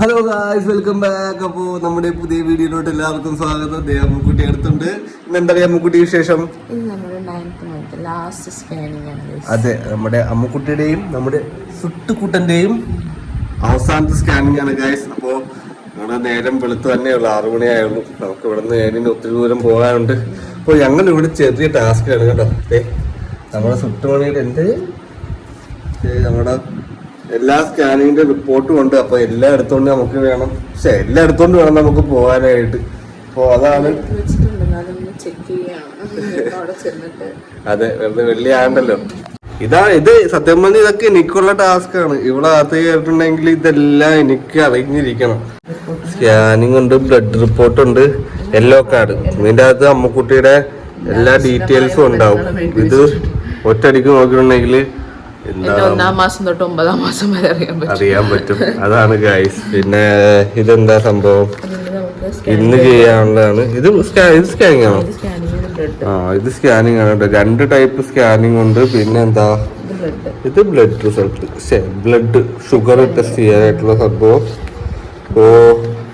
Hello guys welcome back അപ്പോ നമ്മുടെ പുതിയ വീഡിയോയിലോട്ട് എല്ലാവർക്കും സ്വാഗതം. ദേ അമ്മുക്കുട്ടി അടുത്തുണ്ട്. എന്താ അമ്മുക്കുട്ടി വിശേഷം? അതെ നമ്മുടെ അമ്മുക്കുട്ടിയുടെയും നമ്മുടെ സുട്ടുക്കുട്ടന്റെയും അവസാനത്തെ സ്കാനിങ് ആണ് ഗായ്സ് അപ്പോ ഇവിടെ നേരം വെളുത്ത് തന്നെയുള്ളു ആറു മണിയായുള്ളൂ. നമുക്ക് ഇവിടെ നിന്ന് ഏനിന് ഒത്തിരി ദൂരം പോകാനുണ്ട്. അപ്പോൾ ഞങ്ങൾ ഇവിടെ ചെറിയ ടാസ്ക് ആണ് കേട്ടോ. നമ്മുടെ സുട്ടുമണിയുടെ എന്ത്? നമ്മുടെ എല്ലാ സ്കാനിങ്ങിന്റെ റിപ്പോർട്ടും ഉണ്ട്. അപ്പൊ എല്ലാം എടുത്തോണ്ട് നമുക്ക് വേണം. പക്ഷെ എല്ലാം എടുത്തോണ്ട് വേണം നമുക്ക് പോകാനായിട്ട്. അപ്പൊ അതാണ്. അതെ വെറുതെ വെള്ളി ആണ്ടല്ലോ ഇതാ ഇത് സത്യം പറഞ്ഞ ഇതൊക്കെ എനിക്കുള്ള ടാസ്ക് ആണ്. ഇവിടെ അകത്ത് കേട്ടിട്ടുണ്ടെങ്കിൽ ഇതെല്ലാം എനിക്ക് അറിഞ്ഞിരിക്കണം. സ്കാനിങ് ഉണ്ട് ബ്ലഡ് റിപ്പോർട്ട് ഉണ്ട് യെല്ലോ കാർഡ് ഇതിന്റെ അകത്ത് അമ്മക്കുട്ടിയുടെ എല്ലാ ഡീറ്റെയിൽസും ഉണ്ടാവും. ഇത് ഒറ്റടിക്ക് നോക്കിയിട്ടുണ്ടെങ്കിൽ ഒന്നാം മാസം തൊട്ട് ഒമ്പതാം മാസം വരെ അറിയാൻ പറ്റും. അറിയാൻ പറ്റും. അതാണ് ഗൈസ് പിന്നെ ഇതെന്താ സംഭവം? ഇന്ന് ചെയ്യാനുള്ളതാണ്. ഇത് ഇത് സ്കാനിങ് ആണോ? ആ ഇത് സ്കാനിങ് ആണ് രണ്ട് ടൈപ്പ് സ്കാനിങ് ഉണ്ട്. പിന്നെ എന്താ? ഇത് ബ്ലഡ് ഇത് blood result blood sugar test ചെയ്യാനായിട്ടുള്ള സംഭവം. ഓ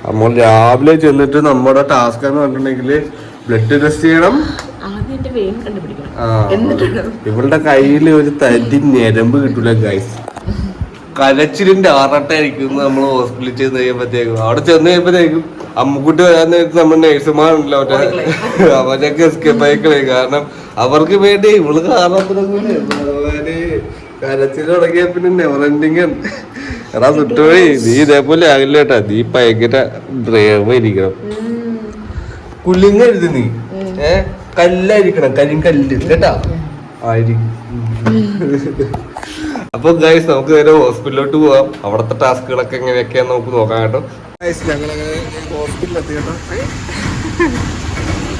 നമ്മൾ രാവിലെ ചെന്നിട്ട് നമ്മുടെ ടാസ്ക് എന്ന് പറഞ്ഞിട്ടുണ്ടെങ്കിൽ ബ്ലഡ് ടെസ്റ്റ് ചെയ്യണം. വെയിൻ കണ്ടുപിടിക്കണം. ആ ഇവളുടെ കയ്യിൽ ഒരു തരി ഞരമ്പ് കിട്ടൂല ഗൈസ് കരച്ചിലിന്റെ ആറട്ടായിരിക്കും നമ്മൾ ഹോസ്പിറ്റലിൽ ചെന്ന് കഴിയുമ്പോഴത്തേക്കും അവിടെ ചെന്ന് കഴിയുമ്പോഴത്തേക്കും അമ്മുക്കുട്ടി വരാൻ നേരത്ത് നമ്മൾ നേഴ്സുമാരുണ്ടല്ലോ അവരെ അവരൊക്കെ എസ്കേപ്പ് ആയിക്കളെ കാരണം അവർക്ക് വേണ്ടി ഇവൾ കാരണം. കരച്ചിൽ തുടങ്ങിയ പിന്നെ നെവർ എൻഡിങ് എടാ സുട്ടുവഴി നീ ഇതേപോലെ ആകില്ല കേട്ടാ. നീ ഭയങ്കര ഡ്രൈവ് ഇരിക്കണം കുല്ലിങ്ങരുത് നീ. ഏ? കല്ലായിരിക്കണം കരിങ്കല്ല് കേട്ടാ? ആയിരിക്കും. അപ്പൊ ഗൈസ് നമുക്ക് നേരെ ഹോസ്പിറ്റലിലോട്ട് പോവാം. അവിടുത്തെ ടാസ്കുകളൊക്കെ എങ്ങനെയൊക്കെയാന്ന് നമുക്ക് നോക്കാം കേട്ടോ. ഗൈസ് ഞങ്ങൾ അങ്ങനെ ഹോസ്പിറ്റലിൽ എത്തി കേട്ടോ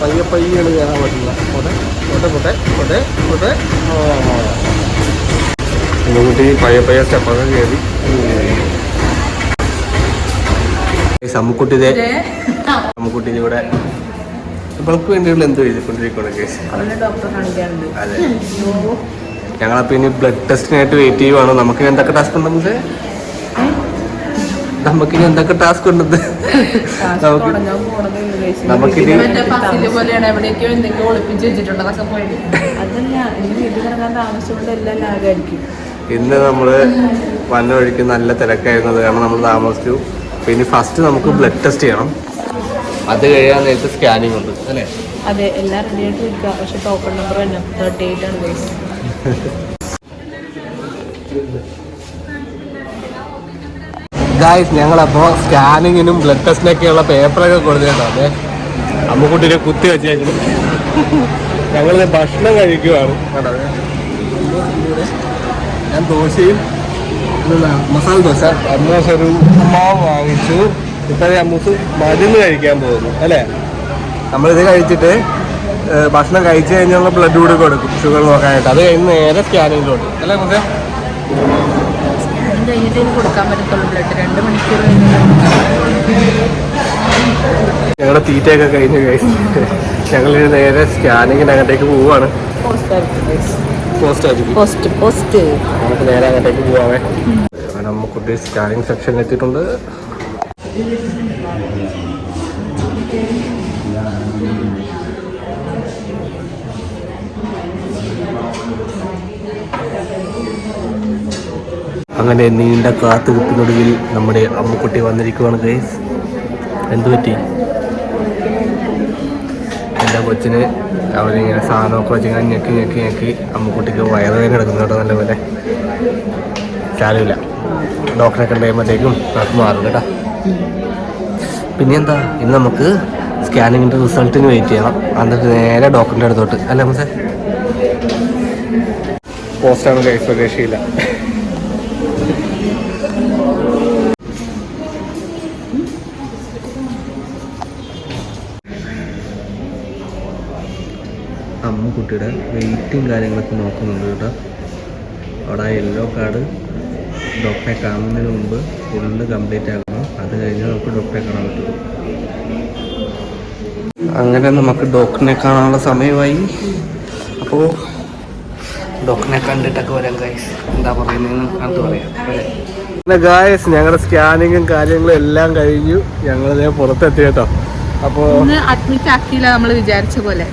പയ്യെ പയ്യാണ് കയറാൻ പറ്റില്ല പോട്ടെ പോട്ടെ പോട്ടെ പോട്ടെ പോട്ടെ. കുട്ടി പയ്യ പയ്യെ സ്റ്റെപ്പൊക്കെ കയറി. അമ്മുക്കുട്ടി ഇതേ. അമ്മുക്കുട്ടി ഇവിടെ ഇവൾക്ക് വേണ്ടിയുള്ള എന്തോ എഴുതിക്കൊണ്ടിരിക്കുകയാണ് കേസ്. അതെ. ഞങ്ങളപ്പോ ഇനി ബ്ലഡ് ടെസ്റ്റിനായിട്ട് വെയിറ്റ് ചെയ്യുവാണ്. നമുക്ക് എന്തൊക്കെ ടാസ്ക് ഉണ്ടെന്ന്? നമുക്ക് നമുക്ക് ഇനി എന്തൊക്കെ ടാസ്ക് ഉണ്ട് നമുക്ക്. നമുക്കിനി ഇന്ന് നമ്മൾ വന്ന വഴിക്ക് നല്ല തിരക്കായിരുന്നത് കാരണം നമ്മൾ താമസിച്ചു. പിന്നെ ഫസ്റ്റ് നമുക്ക് ബ്ലഡ് ടെസ്റ്റ് ചെയ്യണം. അത് കഴിയാൻ നേരത്തെ സ്കാനിങ് ഉണ്ട്. അല്ലേ? അതെ എല്ലാം റെഡി ആയിട്ട് പക്ഷെ ടോക്കൺ നമ്പർ തന്നെ. തേർട്ടി എയ്റ്റ് ആണ് ഗൈസ് ഗായ്സ് ഞങ്ങളപ്പോൾ സ്കാനിങ്ങിനും ബ്ലഡ് ടെസ്റ്റിനൊക്കെയുള്ള പേപ്പറൊക്കെ കൊടുത്തിട്ടോ അതെ അമ്മക്കുട്ടിനെ കുത്തി വെച്ചേക്കുന്നു ഞങ്ങൾ ഭക്ഷണം കഴിക്കുവാണ്. ഞാൻ ദോശയും മസാല ദോശ അമ്മൂസ് ഒരു മാവ് വാങ്ങിച്ചു. അമ്മൂസ് മരുന്ന് കഴിക്കാൻ പോകുന്നു അല്ലേ? നമ്മളിത് കഴിച്ചിട്ട് ഭക്ഷണം കഴിച്ചു കഴിഞ്ഞുള്ള ബ്ലഡ് കൂടി കൊടുക്കും ഷുഗർ നോക്കാനായിട്ട് അത് കഴിഞ്ഞ് നേരെ സ്കാനിങ്ങിലോട്ട് അല്ലേ മുസേ സ്കാനിങ് കഴിഞ്ഞിട്ട് ഇനി കൊടുക്കാൻ പറ്റത്തുള്ളൂ ബ്ലഡ് രണ്ട് മണിക്കൂർ ഞങ്ങളുടെ തീറ്റയൊക്കെ കഴിഞ്ഞ് കഴിഞ്ഞ് ഞങ്ങൾ നേരെ സ്കാനിങ്ങിന് അങ്ങോട്ടേക്ക് പോവാണ്. നമുക്ക് നേരെ അങ്ങോട്ടേക്ക് പോവാമേ. നമുക്ക് കുട്ടി സ്കാനിങ് സെക്ഷൻ എത്തിയിട്ടുണ്ട്. അങ്ങനെ നീണ്ട കാത്തുകുപ്പിനൊടുവിൽ നമ്മുടെ അമ്മുക്കുട്ടി വന്നിരിക്കുവാണ് ഗൈസ് എന്തു പറ്റി? എന്റെ കൊച്ചിന് അവരിങ്ങനെ സാധനമൊക്കെ വെച്ച് ഇങ്ങനെ ഞെക്കി ഞെക്കി ഞെക്കി അമ്മുക്കുട്ടിക്ക് വയറുവേദന എടുക്കുന്നു കേട്ടോ നല്ലപോലെ. ചാലുമില്ല ഡോക്ടറെ കണ്ടു കഴിയുമ്പോഴത്തേക്കും അത് മാറും കേട്ടോ. പിന്നെ എന്താ ഇന്ന് നമുക്ക് സ്കാനിങ്ങിന്റെ റിസൾട്ടിന് വെയിറ്റ് ചെയ്യണം. എന്നിട്ട് നേരെ ഡോക്ടറിന്റെ അടുത്തോട്ട്. അല്ലേ മസേ പോസ്റ്റാണ് കഴിച്ച രക്ഷയില്ല കുട്ടിയുടെ വെയിറ്റും കാര്യങ്ങളൊക്കെ നോക്കുന്നുണ്ട് കേട്ടോ. അവിടെ ആ യെല്ലോ കാർഡ് ഡോക്ടറെ കാണുന്നതിന് മുമ്പ് ഫുള്ള് കംപ്ലീറ്റ് ആക്കണം അത് കഴിഞ്ഞാൽ നമുക്ക് ഡോക്ടറെ കാണാൻ പറ്റുള്ളൂ അങ്ങനെ നമുക്ക് ഡോക്ടറിനെ കാണാനുള്ള സമയമായി. അപ്പോൾ ഡോക്ടറിനെ കണ്ടിട്ടൊക്കെ വരാം ഗൈസ് എന്താ പറയുന്നതെന്ന് കണ്ടു പറയാം. പിന്നെ ഗായസ് ഞങ്ങളുടെ സ്കാനിങ്ങും കാര്യങ്ങളും എല്ലാം കഴിഞ്ഞു. ഞങ്ങൾ പുറത്തെത്തി കേട്ടോ. അപ്പോൾ ഇന്ന് അഡ്മിറ്റ് ആക്കിയില്ല നമ്മൾ വിചാരിച്ച പോലെ.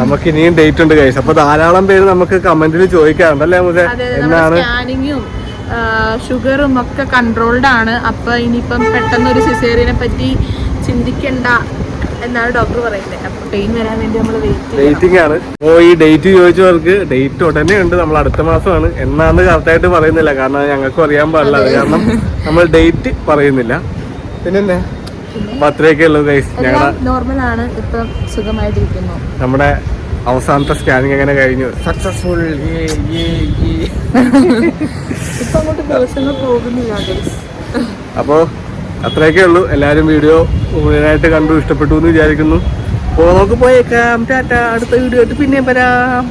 നമുക്ക് ഇനിയും ഡേറ്റ് ഉണ്ട് ഗൈസ് അപ്പൊ ധാരാളം പേര് നമുക്ക് കമന്റിൽ ചോദിക്കാറുണ്ടല്ലേ അല്ലേ അതെ എന്നാണ് സ്കാനിങ്ങും ഷുഗറും ഒക്കെ കൺട്രോൾഡ് ആണ്. അപ്പൊ ഇനിയിപ്പം പെട്ടെന്ന് ഒരു സിസേറിയനെ പറ്റി ചിന്തിക്കണ്ട എന്നാണ് ഡോക്ടർ പറയുന്നത്. അപ്പൊ പെയിൻ വരാൻ വേണ്ടി നമ്മൾ വെയിറ്റ് വെയിറ്റിംഗ് ആണ്. അപ്പോ ഈ ഡേറ്റ് ചോദിച്ചവർക്ക് ഡേറ്റ് ഉടനെ ഉണ്ട്. നമ്മൾ അടുത്ത മാസമാണ്. എന്നാന്ന് കറക്റ്റായിട്ട് പറയുന്നില്ല. കാരണം ഞങ്ങൾക്കും അറിയാൻ പാടില്ല. കാരണം നമ്മൾ ഡേറ്റ് പറയുന്നില്ല. പിന്നെ? അപ്പൊ അത്രയൊക്കെ ഉള്ളൂ ഗൈസ് ഞങ്ങളുടെ നോർമൽ ആണ്. ഇപ്പം സുഖമായിട്ടിരിക്കുന്നു. നമ്മുടെ അവസാനത്തെ സ്കാനിങ് എങ്ങനെ കഴിഞ്ഞു? സക്സസ്ഫുൾ അപ്പോ. അപ്പോൾ അത്രയൊക്കെ ഉള്ളൂ. എല്ലാവരും വീഡിയോ മുഴുവനായിട്ട് കണ്ടു ഇഷ്ടപ്പെട്ടു എന്ന് വിചാരിക്കുന്നു. അപ്പോൾ നമുക്ക് പോയേക്കാം. ടാറ്റ അടുത്ത വീഡിയോ ആയിട്ട് പിന്നെയും വരാം.